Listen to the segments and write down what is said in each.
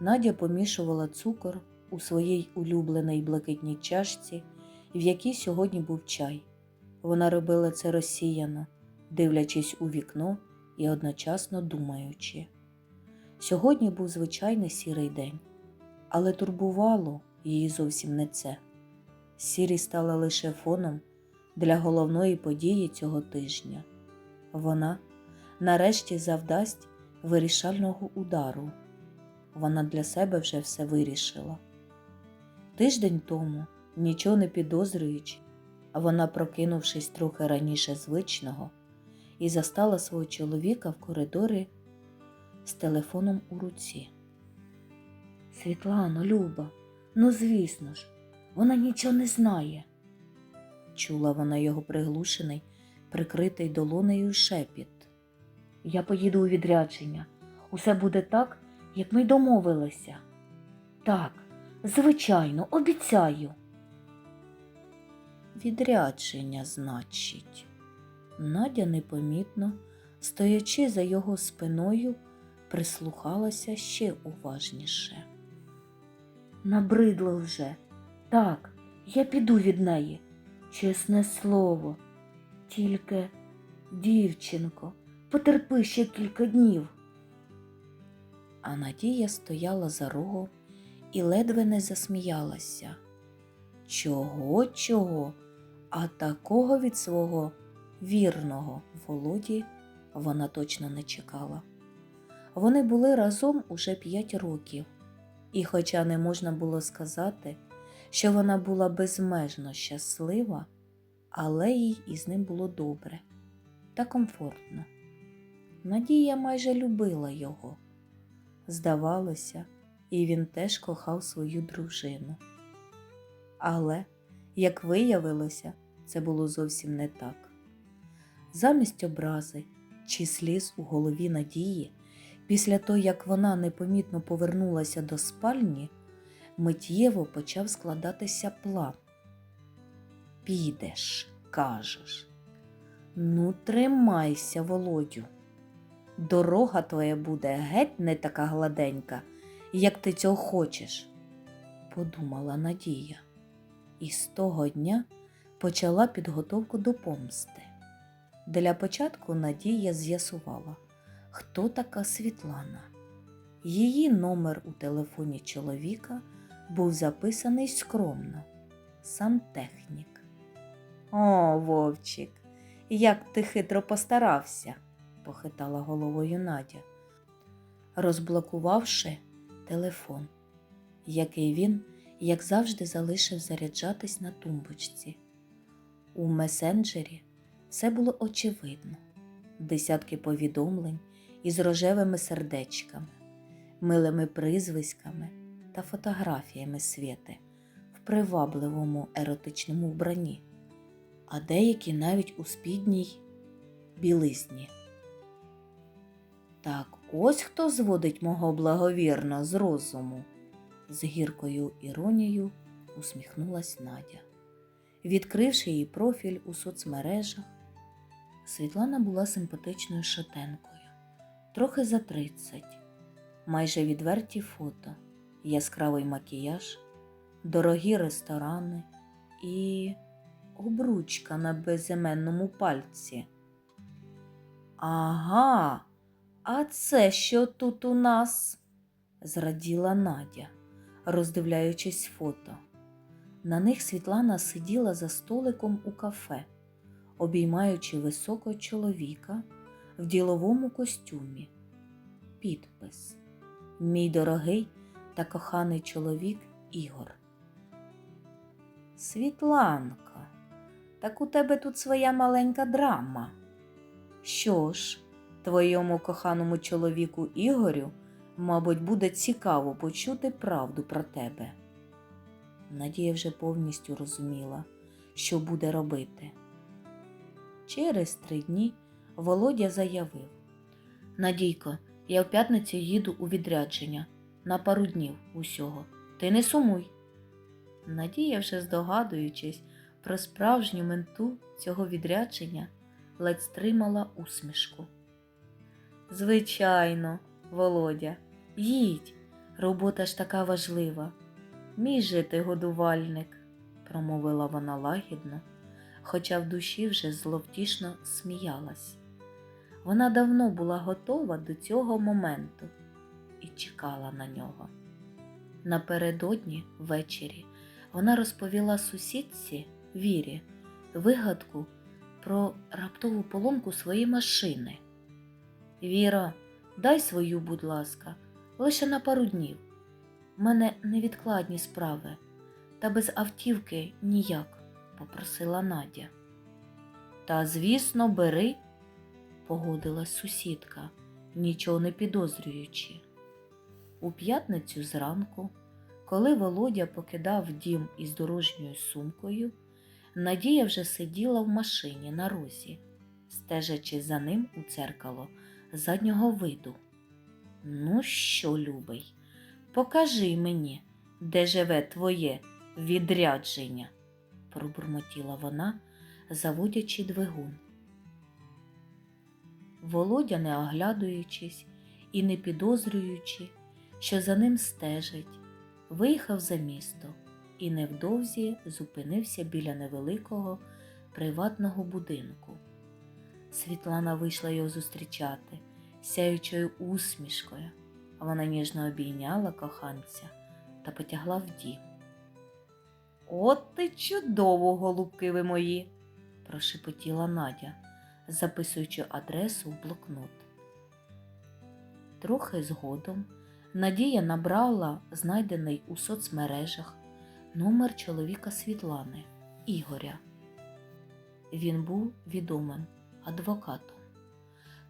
Надя помішувала цукор у своїй улюбленій блакитній чашці, в якій сьогодні був чай. Вона робила це розсіяно, дивлячись у вікно і одночасно думаючи. Сьогодні був звичайний сірий день, але турбувало її зовсім не це. Сірість стала лише фоном для головної події цього тижня. Вона нарешті завдасть вирішального удару. Вона для себе вже все вирішила. Тиждень тому, нічого не підозрюючи, вона, прокинувшись трохи раніше звичного, і застала свого чоловіка в коридорі з телефоном у руці. Світлано, Люба, ну звісно ж, вона нічого не знає. Чула вона його приглушений, прикритий долонею шепіт. Я поїду у відрядження. Усе буде так, як ми й домовилися. Так, звичайно, обіцяю. Відрядження, значить. Надя непомітно, стоячи за його спиною, прислухалася ще уважніше. Набридло вже. Так, я піду від неї. Чесне слово. Тільки, дівчинко, потерпи ще кілька днів. А Надія стояла за рогом і ледве не засміялася. Чого, чого, а такого від свого вірного Володі вона точно не чекала. Вони були разом уже п'ять років, і, хоча не можна було сказати, що вона була безмежно щаслива, але їй із ним було добре та комфортно. Надія майже любила його. Здавалося, і він теж кохав свою дружину. Але, як виявилося, це було зовсім не так. Замість образи чи сліз у голові Надії, після того, як вона непомітно повернулася до спальні, миттєво почав складатися план. Підеш, кажеш. Ну, тримайся, Володю. Дорога твоя буде геть не така гладенька, як ти цього хочеш, подумала Надія. І з того дня почала підготовку до помсти. Для початку Надія з'ясувала, хто така Світлана. Її номер у телефоні чоловіка був записаний скромно сантехнік. О, Вовчик, як ти хитро постарався, похитала головою Надя, розблокувавши телефон, який він, як завжди, залишив заряджатись на тумбочці. У месенджері все було очевидно: десятки повідомлень із рожевими сердечками, милими призвиськами та фотографіями світи в привабливому еротичному вбранні, а деякі навіть у спідній білизні. Так ось хто зводить мого благовірно з розуму, з гіркою іронією усміхнулась Надя. Відкривши її профіль у соцмережах, Світлана була симпатичною шатенкою, трохи за тридцять, майже відверті фото, яскравий макіяж, дорогі ресторани і обручка на безіменному пальці. Ага, а це що тут у нас? зраділа Надя, роздивляючись фото. На них Світлана сиділа за столиком у кафе, обіймаючи високого чоловіка в діловому костюмі. Підпис Мій дорогий та коханий чоловік Ігор. Світланка, так у тебе тут своя маленька драма. Що ж, твоєму коханому чоловіку Ігорю, мабуть, буде цікаво почути правду про тебе. Надія вже повністю розуміла, що буде робити. Через три дні Володя заявив Надійко, я в п'ятницю їду у відрядження на пару днів усього. Ти не сумуй. Надія, вже здогадуючись про справжню менту цього відрядження, ледь стримала усмішку. Звичайно, Володя, їдь, Робота ж така важлива. Мій жити годувальник, промовила вона лагідно, хоча в душі вже зловтішно сміялась. Вона давно була готова до цього моменту і чекала на нього. Напередодні ввечері вона розповіла сусідці Вірі вигадку про раптову поломку своєї машини. Віра, дай свою, будь ласка, лише на пару днів. У мене невідкладні справи, та без автівки ніяк, попросила Надя. Та, звісно, бери, погодилась сусідка, нічого не підозрюючи. У п'ятницю зранку, коли Володя покидав дім із дорожньою сумкою, Надія вже сиділа в машині на розі, стежачи за ним у дзеркало заднього виду. Ну що, любий, покажи мені, де живе твоє відрядження, пробурмотіла вона, заводячи двигун. Володя, не оглядуючись і не підозрюючи, що за ним стежить, виїхав за місто і невдовзі зупинився біля невеликого приватного будинку. Світлана вийшла його зустрічати, сяючою усмішкою, а вона ніжно обійняла коханця та потягла в дім. От ти чудово, голубки ви мої, прошепотіла Надя, записуючи адресу в блокнот. Трохи згодом Надія набрала знайдений у соцмережах номер чоловіка Світлани Ігоря. Він був відомим адвокатом,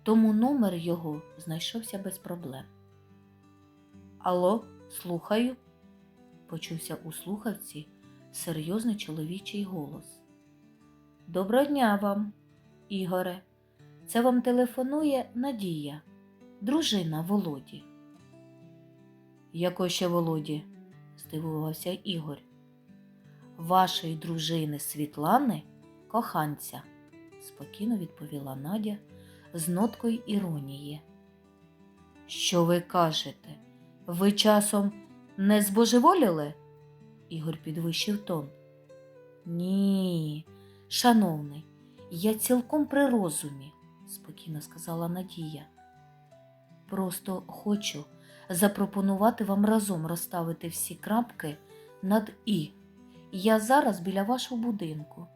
тому номер його знайшовся без проблем. Алло, слухаю, почувся у слухавці серйозний чоловічий голос. Доброго дня вам, Ігоре. Це вам телефонує Надія, дружина Володі. Якої ще Володі? здивувався Ігор. Вашої дружини Світлани, коханця, спокійно відповіла Надя з ноткою іронії. Що ви кажете? Ви часом не збожеволіли? Ігор підвищив тон. Ні, шановний, я цілком при розумі, спокійно сказала Надія. Просто хочу запропонувати вам разом розставити всі крапки над І. Я зараз біля вашого будинку,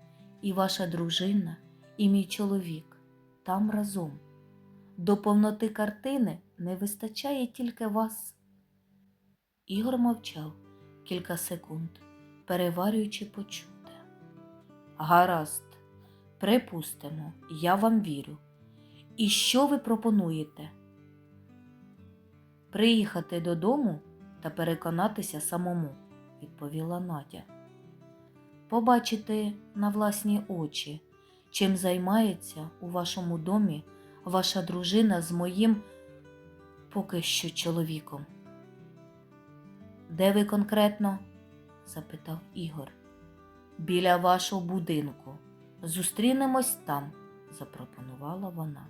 і ваша дружина, і мій чоловік там разом. До повноти картини не вистачає тільки вас. Ігор мовчав кілька секунд, переварюючи почуте. Гаразд, припустимо, я вам вірю. І що ви пропонуєте? Приїхати додому та переконатися самому, відповіла Надя. Побачити на власні очі, чим займається у вашому домі ваша дружина з моїм поки що чоловіком. Де ви конкретно? запитав Ігор. Біля вашого будинку. Зустрінемось там, запропонувала вона.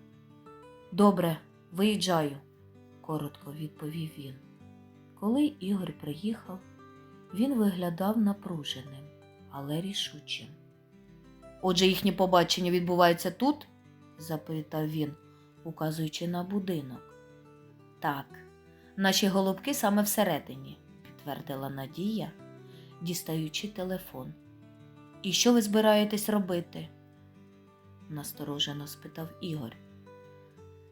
Добре, виїжджаю, коротко відповів він. Коли Ігор приїхав, він виглядав напруженим, але рішучим. Отже, їхнє побачення відбувається тут? запитав він, указуючи на будинок. Так, наші голубки саме всередині, підтвердила Надія, дістаючи телефон. І що ви збираєтесь робити? насторожено спитав Ігор.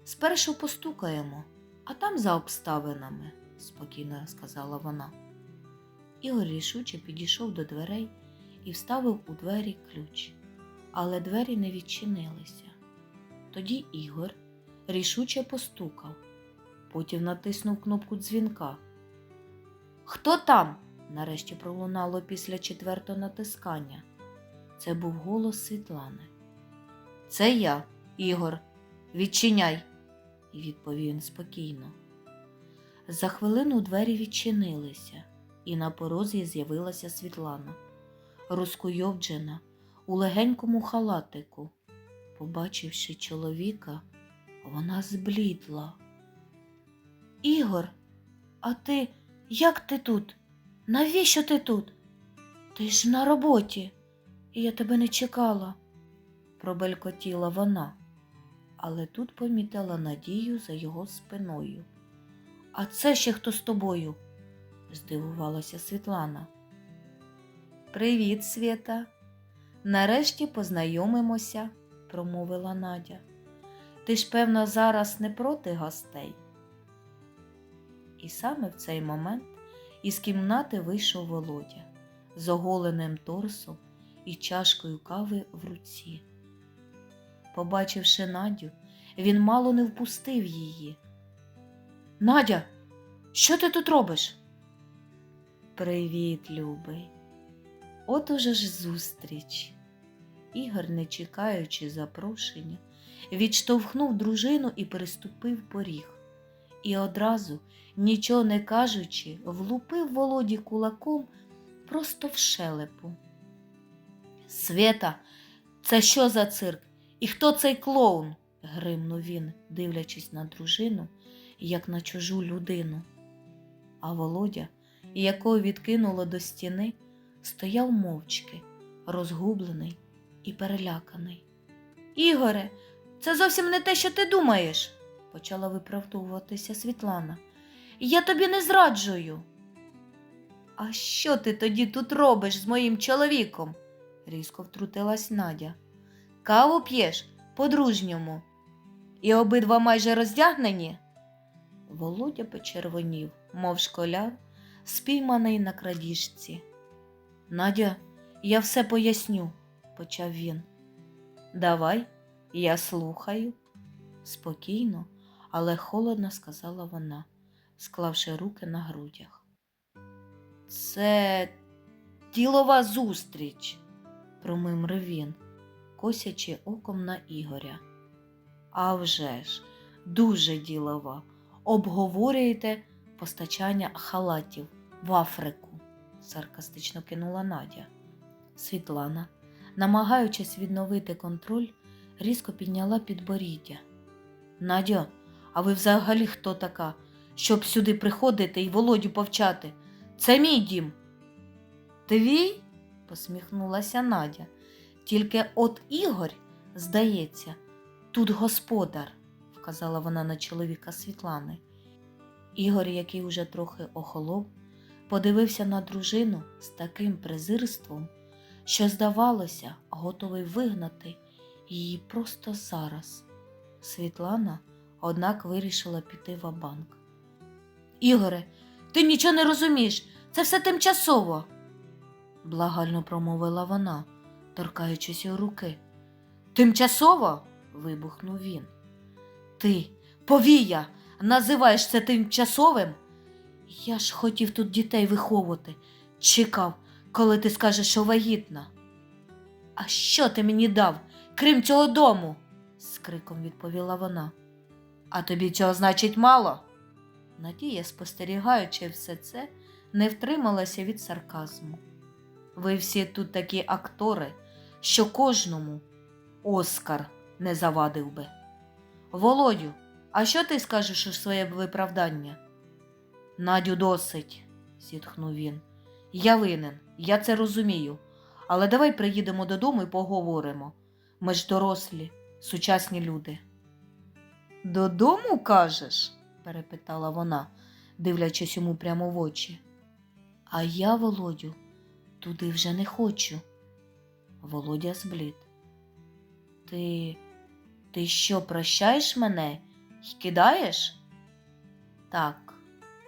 Спершу постукаємо, а там за обставинами, спокійно сказала вона. Ігор рішуче підійшов до дверей і вставив у двері ключ, але двері не відчинилися. Тоді Ігор рішуче постукав, потім натиснув кнопку дзвінка. Хто там? нарешті пролунало після четвертого натискання. Це був голос Світлани. Це я, Ігор, відчиняй, і відповів він спокійно. За хвилину двері відчинилися, і на порозі з'явилася Світлана, розкуйовджена у легенькому халатику. Побачивши чоловіка, вона зблідла. Ігор, а ти Як ти тут? Навіщо ти тут? Ти ж на роботі, і я тебе не чекала, пробелькотіла вона, але тут помітила надію за його спиною. А це ще хто з тобою? здивувалася Світлана. Привіт, Свєта. Нарешті познайомимося, промовила Надя. Ти ж, певно, зараз не проти гостей. І саме в цей момент із кімнати вийшов Володя з оголеним торсом і чашкою кави в руці. Побачивши Надю, він мало не впустив її. Надя, що ти тут робиш? Привіт, любий. От уже ж зустріч. Ігор, не чекаючи запрошення, відштовхнув дружину і переступив поріг. І одразу, нічого не кажучи, влупив Володі кулаком просто в шелепу. Света, це що за цирк? І хто цей клоун? гримнув він, дивлячись на дружину, як на чужу людину. А Володя, якого відкинуло до стіни, стояв мовчки, розгублений і переляканий. Ігоре, це зовсім не те, що ти думаєш, почала виправдовуватися Світлана. Я тобі не зраджую. А що ти тоді тут робиш з моїм чоловіком? різко втрутилась Надя. Каву п'єш по-дружньому. І обидва майже роздягнені. Володя почервонів, мов школяр, спійманий на крадіжці. Надя, я все поясню, почав він. Давай, я слухаю, спокійно, але холодно сказала вона, склавши руки на грудях. Це ділова зустріч, промимрив він, косячи оком на Ігоря. А вже ж, дуже ділова. Обговорюєте постачання халатів в Африку, саркастично кинула Надя. Світлана, намагаючись відновити контроль, різко підняла підборіддя. Надя, а ви взагалі хто така, щоб сюди приходити і Володю повчати? Це мій дім. Твій? посміхнулася Надя. Тільки от Ігор, здається, тут господар, вказала вона на чоловіка Світлани. Ігор, який уже трохи охолов, подивився на дружину з таким презирством, що, здавалося, готовий вигнати її просто зараз. Світлана, однак, вирішила піти в банк Ігоре, ти нічого не розумієш, це все тимчасово, благально промовила вона, торкаючись його руки. Тимчасово? вибухнув він. Ти, повія, називаєш це тимчасовим? Я ж хотів тут дітей виховувати, чекав, коли ти скажеш, що вагітна. А що ти мені дав, крім цього дому? з криком відповіла вона. А тобі цього значить мало? Надія, спостерігаючи все це, не втрималася від сарказму. Ви всі тут такі актори, що кожному Оскар не завадив би. Володю, а що ти скажеш у своє виправдання? Надю, досить, зітхнув він. Я винен, я це розумію. Але давай приїдемо додому і поговоримо. Ми ж дорослі, сучасні люди. Додому кажеш? перепитала вона, дивлячись йому прямо в очі. А я, Володю, туди вже не хочу. Володя зблід. Ти ти що, прощаєш мене й кидаєш? Так,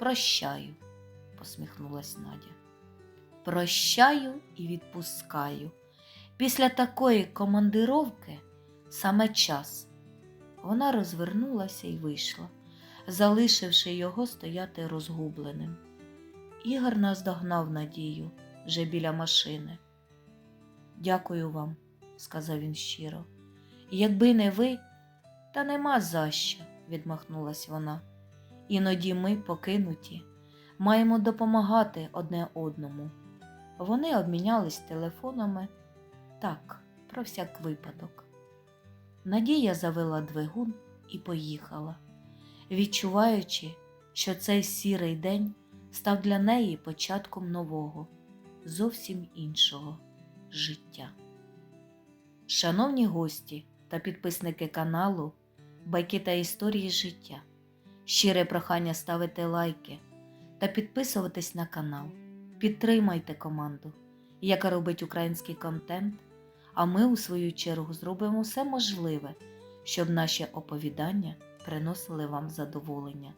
прощаю, посміхнулась Надя. Прощаю і відпускаю. Після такої командировки саме час. Вона розвернулася і вийшла, залишивши його стояти розгубленим. Ігор наздогнав Надію вже біля машини. Дякую вам, сказав він щиро. Якби не ви, та нема за що, відмахнулась вона. Іноді ми, покинуті, маємо допомагати одне одному. Вони обмінялись телефонами так, про всяк випадок. Надія завела двигун і поїхала, відчуваючи, що цей сірий день став для неї початком нового, зовсім іншого життя. Шановні гості та підписники каналу Байки та історії життя. Щире прохання ставити лайки та підписуватись на канал. Підтримайте команду, яка робить український контент, а ми, у свою чергу, зробимо все можливе, щоб наші оповідання приносили вам задоволення.